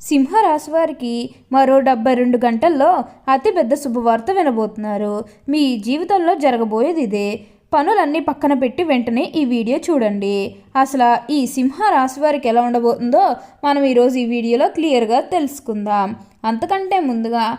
సింహరాశి వారికి మరో డెబ్బై రెండు గంటల్లో అతిపెద్ద శుభవార్త వినబోతున్నారు. మీ జీవితంలో జరగబోయేది ఇదే. పనులన్నీ పక్కన పెట్టి వెంటనే ఈ వీడియో చూడండి. అసలు ఈ సింహ రాశి వారికి ఎలా ఉండబోతుందో మనం ఈరోజు ఈ వీడియోలో క్లియర్గా తెలుసుకుందాం. అంతకంటే ముందుగా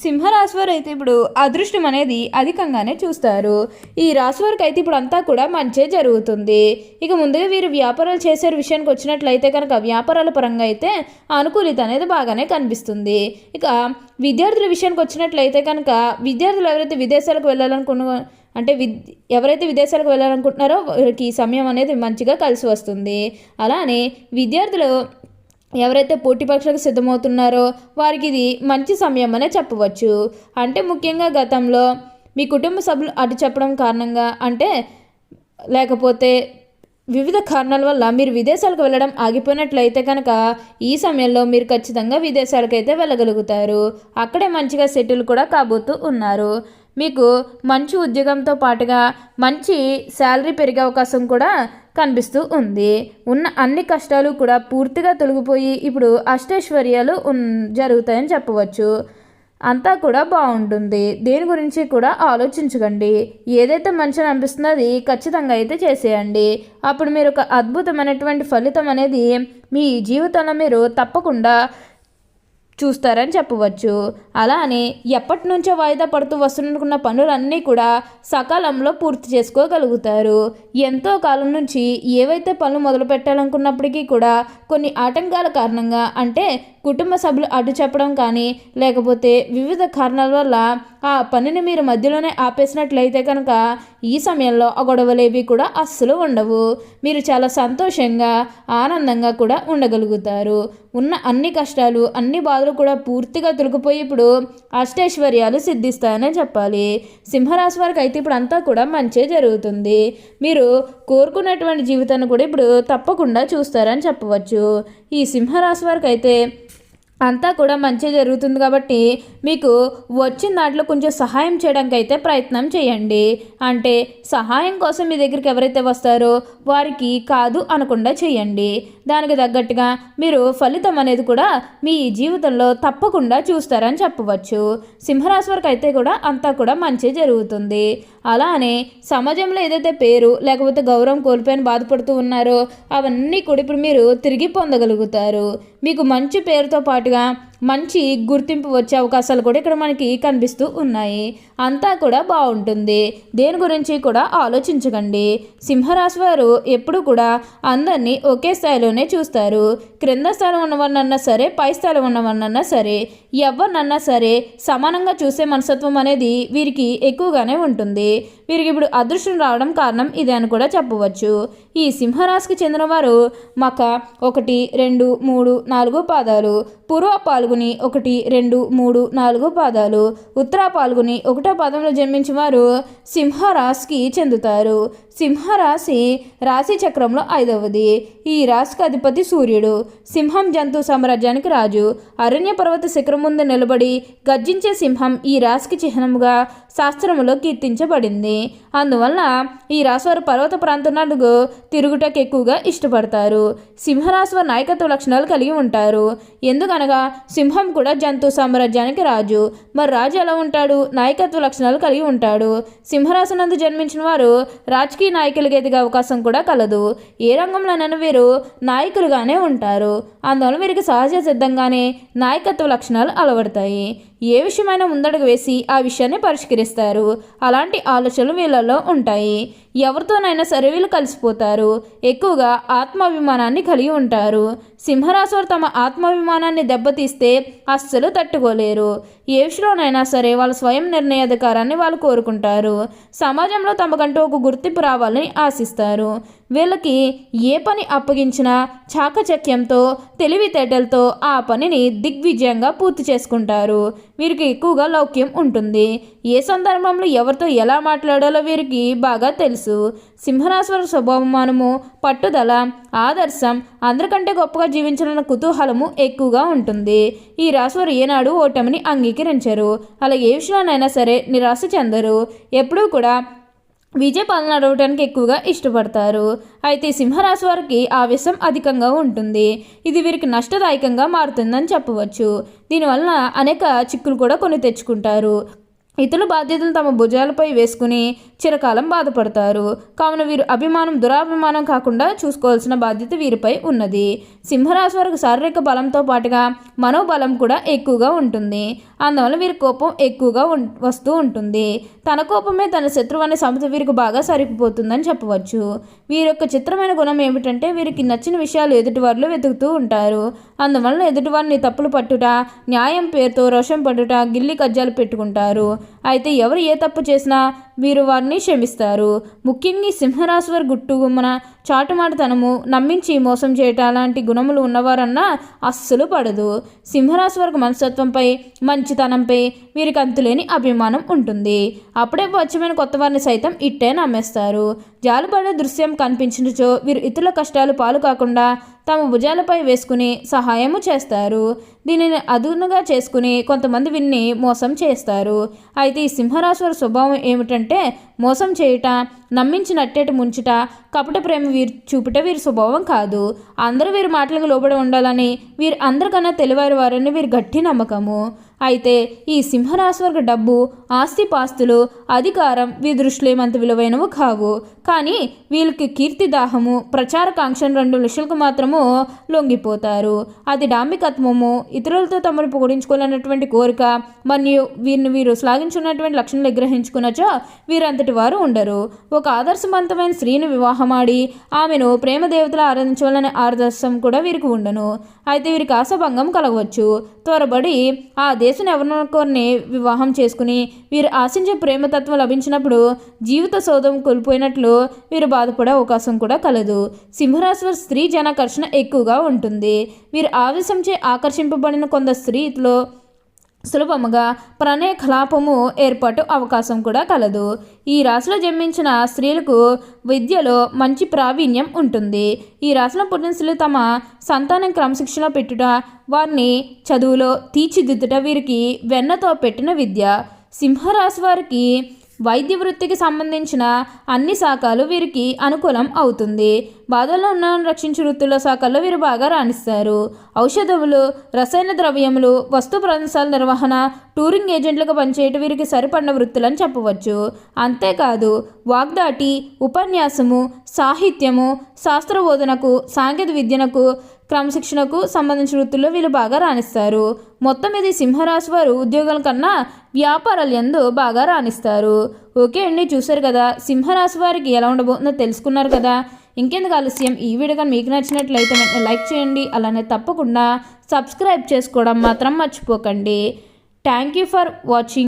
సింహరాశి వారు అయితే ఇప్పుడు అదృష్టం అనేది అధికంగానే చూస్తారు. ఈ రాశి వారికి అయితే ఇప్పుడు అంతా కూడా మంచే జరుగుతుంది. ఇక ముందుగా వీరు వ్యాపారాలు చేసే విషయానికి వచ్చినట్లయితే కనుక వ్యాపారాల పరంగా అయితే అనుకూలిత అనేది బాగానే కనిపిస్తుంది. ఇక విద్యార్థుల విషయానికి వచ్చినట్లయితే కనుక విద్యార్థులు ఎవరైతే విదేశాలకు వెళ్ళాలనుకున్న అంటే విద్ ఎవరైతే విదేశాలకు వెళ్ళాలనుకుంటున్నారో వారికి సమయం అనేది మంచిగా కలిసి వస్తుంది. అలానే విద్యార్థులు ఎవరైతే పోటీ పరీక్షలకు సిద్ధమవుతున్నారో వారికి ఇది మంచి సమయం అనే చెప్పవచ్చు. అంటే ముఖ్యంగా గతంలో మీ కుటుంబ సభ్యులు అటు చెప్పడం కారణంగా అంటే లేకపోతే వివిధ కారణాల వల్ల మీరు విదేశాలకు వెళ్ళడం ఆగిపోయినట్లయితే కనుక ఈ సమయంలో మీరు ఖచ్చితంగా విదేశాలకు అయితే వెళ్ళగలుగుతారు. అక్కడే మంచిగా సెటిల్ కూడా కాబోతూ ఉన్నారు. మీకు మంచి ఉద్యోగంతో పాటుగా మంచి శాలరీ పెరిగే అవకాశం కూడా కనిపిస్తూ ఉంది. ఉన్న అన్ని కష్టాలు కూడా పూర్తిగా తొలగిపోయి ఇప్పుడు అష్టైశ్వర్యాలు జరుగుతాయని చెప్పవచ్చు. అంతా కూడా బాగుంటుంది. దేని గురించి కూడా ఆలోచించకండి. ఏదైతే మంచిగా అనిపిస్తుందో అది ఖచ్చితంగా అయితే చేసేయండి. అప్పుడు మీరు ఒక అద్భుతమైనటువంటి ఫలితం అనేది మీ జీవితంలో మీరు తప్పకుండా చూస్తారని చెప్పవచ్చు. అలానే ఎప్పటి నుంచో వాయిదా పడుతూ వస్తున్న పనులన్నీ కూడా సకాలంలో పూర్తి చేసుకోగలుగుతారు. ఎంతో కాలం నుంచి ఏవైతే పనులు మొదలు పెట్టాలనుకున్నప్పటికీ కూడా కొన్ని ఆటంకాల కారణంగా అంటే కుటుంబ సభ్యులు అడ్డు చెప్పడం కానీ లేకపోతే వివిధ కారణాల వల్ల ఆ పనిని మీరు మధ్యలోనే ఆపేసినట్లయితే కనుక ఈ సమయంలో ఆ గొడవలేవి కూడా అస్సలు ఉండవు. మీరు చాలా సంతోషంగా ఆనందంగా కూడా ఉండగలుగుతారు. ఉన్న అన్ని కష్టాలు అన్ని బాధలు కూడా పూర్తిగా తొలగిపోయి ఇప్పుడు అష్టైశ్వర్యాలు సిద్ధిస్తాయనే చెప్పాలి. సింహరాశి వారికి అయితే ఇప్పుడు అంతా కూడా మంచే జరుగుతుంది. మీరు కోరుకున్నటువంటి జీవితాన్ని కూడా ఇప్పుడు తప్పకుండా చూస్తారని చెప్పవచ్చు. ఈ సింహరాశి వారికి అయితే అంతా కూడా మంచి జరుగుతుంది కాబట్టి మీకు వచ్చిన దాంట్లో కొంచెం సహాయం చేయడానికి అయితే ప్రయత్నం చేయండి. అంటే సహాయం కోసం మీ దగ్గరికి ఎవరైతే వస్తారో వారికి కాదు అనకుండా చేయండి. దానికి తగ్గట్టుగా మీరు ఫలితం అనేది కూడా మీ జీవితంలో తప్పకుండా చూస్తారని చెప్పవచ్చు. సింహరాశి వరకు అయితే కూడా అంతా కూడా మంచి జరుగుతుంది. అలానే సమాజంలో ఏదైతే పేరు లేకపోతే గౌరవం కోల్పోయిన బాధపడుతూ ఉన్నారో అవన్నీ కూడా ఇప్పుడు మీరు తిరిగి పొందగలుగుతారు. మీకు మంచి పేరుతో పాటుగా మంచి గుర్తింపు వచ్చే అవకాశాలు కూడా ఇక్కడ మనకి కనిపిస్తూ ఉన్నాయి. అంతా కూడా బాగుంటుంది. దేని గురించి కూడా ఆలోచించకండి. సింహరాశి వారు ఎప్పుడు కూడా అందరినీ ఒకే స్థాయిలోనే చూస్తారు. క్రింద స్థాయిలో ఉన్నవారినన్నా సరే పై స్థాయిలో ఉన్నవారినన్నా సరే ఎవరినన్నా సరే సమానంగా చూసే మనస్తత్వం అనేది వీరికి ఎక్కువగానే ఉంటుంది. వీరికి ఇప్పుడు అదృష్టం రావడం కారణం ఇదే అని కూడా చెప్పవచ్చు. ఈ సింహరాశికి చెందిన వారు మక ఒకటి రెండు మూడు నాలుగు పాదాలు పూర్వ పాల్గొని ఒకటి రెండు మూడు నాలుగు పాదాలు. ఉత్తర పాల్గొని ఒకటో పాదంలో జన్మించిన వారు సింహరాశికి చెందుతారు. సింహరాశి రాశి చక్రంలో ఐదవది. ఈ రాశికి అధిపతి సూర్యుడు. సింహం జంతు సామ్రాజ్యానికి రాజు. అరణ్య పర్వత శిఖరం ముందు నిలబడి గర్జించే సింహం ఈ రాశికి చిహ్నముగా శాస్త్రములో కీర్తించబడింది. అందువల్ల ఈ రాశివారు పర్వత ప్రాంతాలకు తిరుగుటకు ఎక్కువగా ఇష్టపడతారు. సింహరాశివారు నాయకత్వ లక్షణాలు కలిగి ఉంటారు. ఎందుకనగా సింహం కూడా జంతు సామ్రాజ్యానికి రాజు. మరి రాజు ఎలా ఉంటాడు? నాయకత్వ లక్షణాలు కలిగి ఉంటాడు. సింహరాశి నందు జన్మించిన వారు రాజకీయ నాయకులుగా ఎదిగే అవకాశం కూడా కలదు. ఏ రంగంలోనైనా వీరు నాయకులుగానే ఉంటారు. అందువల్ల వీరికి సహజ సిద్ధంగానే నాయకత్వ లక్షణాలు అలవడతాయి. ఏ విషయమైనా ముందడుగు వేసి ఆ విషయాన్ని పరిష్కరిస్తారు. అలాంటి ఆలోచనలు వీళ్ళలో ఉంటాయి. ఎవరితోనైనా సరే వీళ్ళు కలిసిపోతారు. ఎక్కువగా ఆత్మాభిమానాన్ని కలిగి ఉంటారు. సింహరాశులు తమ ఆత్మాభిమానాన్ని దెబ్బతీస్తే అస్సలు తట్టుకోలేరు. ఏ విషయంలోనైనా సరే వాళ్ళ స్వయం నిర్ణయాధికారాన్ని వాళ్ళు కోరుకుంటారు. సమాజంలో తమకంటూ ఒక గుర్తింపు రావాలని ఆశిస్తారు. వీళ్ళకి ఏ పని అప్పగించినా చాకచక్యంతో తెలివితేటలతో ఆ పనిని దిగ్విజయంగా పూర్తి చేసుకుంటారు. వీరికి ఎక్కువగా లౌక్యం ఉంటుంది. ఏ సందర్భంలో ఎవరితో ఎలా మాట్లాడాలో వీరికి బాగా తెలుసు. సింహరాశి స్వభావమానము పట్టుదల ఆదర్శం అందరికంటే గొప్పగా జీవించాలన్న కుతూహలము ఎక్కువగా ఉంటుంది. ఈ రాశివారు ఏనాడు ఓటమిని అంగీకరించరు. అలా ఏ విషయంలోనైనా సరే నిరాశ చెందరు. ఎప్పుడూ కూడా విజయ పాలన నడవడానికి ఎక్కువగా ఇష్టపడతారు. అయితే సింహరాశి వారికి ఆవేశం అధికంగా ఉంటుంది. ఇది వీరికి నష్టదాయకంగా మారుతుందని చెప్పవచ్చు. దీనివలన అనేక చిక్కులు కూడా కొని తెచ్చుకుంటారు. ఇతరుల బాధ్యతలు తమ భుజాలపై వేసుకుని చిరకాలం బాధపడతారు. కావున వీరు అభిమానం దురాభిమానం కాకుండా చూసుకోవాల్సిన బాధ్యత వీరిపై ఉన్నది. సింహరాశి వారికి శారీరక బలంతో పాటుగా మనోబలం కూడా ఎక్కువగా ఉంటుంది. అందువల్ల వీరి కోపం ఎక్కువగా వస్తూ ఉంటుంది. తన కోపమే తన శత్రువు అనే సమత వీరికి బాగా సరిపోతుందని చెప్పవచ్చు. వీరి యొక్క చిత్రమైన గుణం ఏమిటంటే వీరికి నచ్చిన విషయాలు ఎదుటివారిలో వెతుకుతూ ఉంటారు. అందువలన ఎదుటివారిని తప్పులు పట్టుట న్యాయం పేరుతో రోషం పట్టుట గిల్లి కజ్జాలు పెట్టుకుంటారు. అయితే ఎవరు ఏ తప్పు చేసినా వీరు వారిని క్షమిస్తారు. ముఖ్యంగా ఈ సింహరాశి వారి గుట్టుగుమ్మన చాటుమాటతనము నమ్మించి మోసం చేయటం లాంటి గుణములు ఉన్నవారన్నా అస్సలు పడదు. సింహరాశి వారికి మనస్తత్వంపై మంచితనంపై వీరికి అంతులేని అభిమానం ఉంటుంది. అప్పుడే వచ్చమైన కొత్త వారిని సైతం ఇట్టే నమ్మేస్తారు. జాలుపడే దృశ్యం కనిపించినచో వీరు ఇతరుల కష్టాలు పాలు కాకుండా తమ భుజాలపై వేసుకుని సహాయము చేస్తారు. దీనిని అదునుగా చేసుకుని కొంతమంది విన్ని మోసం చేస్తారు. అయితే ఈ సింహరాశి వారి స్వభావం ఏమిటంటే మోసం చేయుట నమ్మించినట్టేట ముంచుట కపట ప్రేమ వీరు చూపుట వీరి స్వభావం కాదు. అందరూ వీరి మాటలకు లోబడి ఉండాలని వీరు అందరికన్నా తెలివారి వారని వీరి గట్టి నమ్మకము. అయితే ఈ సింహరాశివర్గ డబ్బు ఆస్తి పాస్తులు అధికారం వీరి దృష్టిలో ఏమంత విలువైనవి కావు. కానీ వీళ్ళకి కీర్తి దాహము ప్రచారకాంక్షను రెండు విషయాలకు మాత్రము లొంగిపోతారు. అది డాంబికత్వము ఇతరులతో తమను పొగిడించుకోవాలన్నటువంటి కోరిక మరియు వీరిని వీరు శ్లాఘించున్నటువంటి లక్షణాలు గ్రహించుకున్నచో వీరంతటి వారు ఉండరు. ఒక ఆదర్శవంతమైన స్త్రీని వివాహమాడి ఆమెను ప్రేమ దేవతలు ఆరాధించాలనే ఆదర్శం కూడా వీరికి ఉండను. అయితే వీరికి ఆశాభంగం కలగవచ్చు. త్వరబడి ఆ దేశ ఎవరినొకరిని వివాహం చేసుకుని వీరు ఆశించే ప్రేమతత్వం లభించినప్పుడు జీవిత సౌధం కోల్పోయినట్లు వీరు బాధపడే అవకాశం కూడా కలదు. సింహరాశి వారి స్త్రీ జనాకర్షణ ఎక్కువగా ఉంటుంది. వీరు ఆవేశంచే ఆకర్షింపబడిన కొందరు స్త్రీలో సులభముగా ప్రణయ కలాపము ఏర్పాటు అవకాశం కూడా కలదు. ఈ రాశిలో జన్మించిన స్త్రీలకు విద్యలో మంచి ప్రావీణ్యం ఉంటుంది. ఈ రాశిలో పుట్టిన స్త్రీలు తమ సంతానం క్రమశిక్షణ పెట్టుట వారిని చదువులో తీర్చిదిద్దుట వీరికి వెన్నతో పెట్టిన విద్య. సింహరాశి వారికి వైద్య వృత్తికి సంబంధించిన అన్ని శాఖలు వీరికి అనుకూలం అవుతుంది. బాధల్లో ఉన్న రక్షించే వృత్తుల శాఖల్లో వీరు బాగా రాణిస్తారు. ఔషధములు రసాయన ద్రవ్యములు వస్తు ప్రదేశాల నిర్వహణ టూరింగ్ ఏజెంట్లుగా పనిచేయటం వీరికి సరిపడిన వృత్తులని చెప్పవచ్చు. అంతేకాదు వాగ్దాటి ఉపన్యాసము సాహిత్యము శాస్త్రబోధనకు సాంకేతిక విద్యనకు క్రమశిక్షణకు సంబంధించిన వృత్తుల్లో వీళ్ళు బాగా రాణిస్తారు. మొత్తం ఇది సింహరాశి వారు ఉద్యోగాల కన్నా వ్యాపారాలు ఎందు బాగా రాణిస్తారు. ఓకే అండి చూసారు కదా సింహరాశి వారికి ఎలా ఉండబోతుందో తెలుసుకున్నారు కదా. ఇంకెందుకు ఆలస్యం? ఈ వీడియో కానీ మీకు నచ్చినట్లయితే వెంటనే లైక్ చేయండి అలానే తప్పకుండా సబ్స్క్రైబ్ చేసుకోవడం మాత్రం మర్చిపోకండి. Thank you for watching.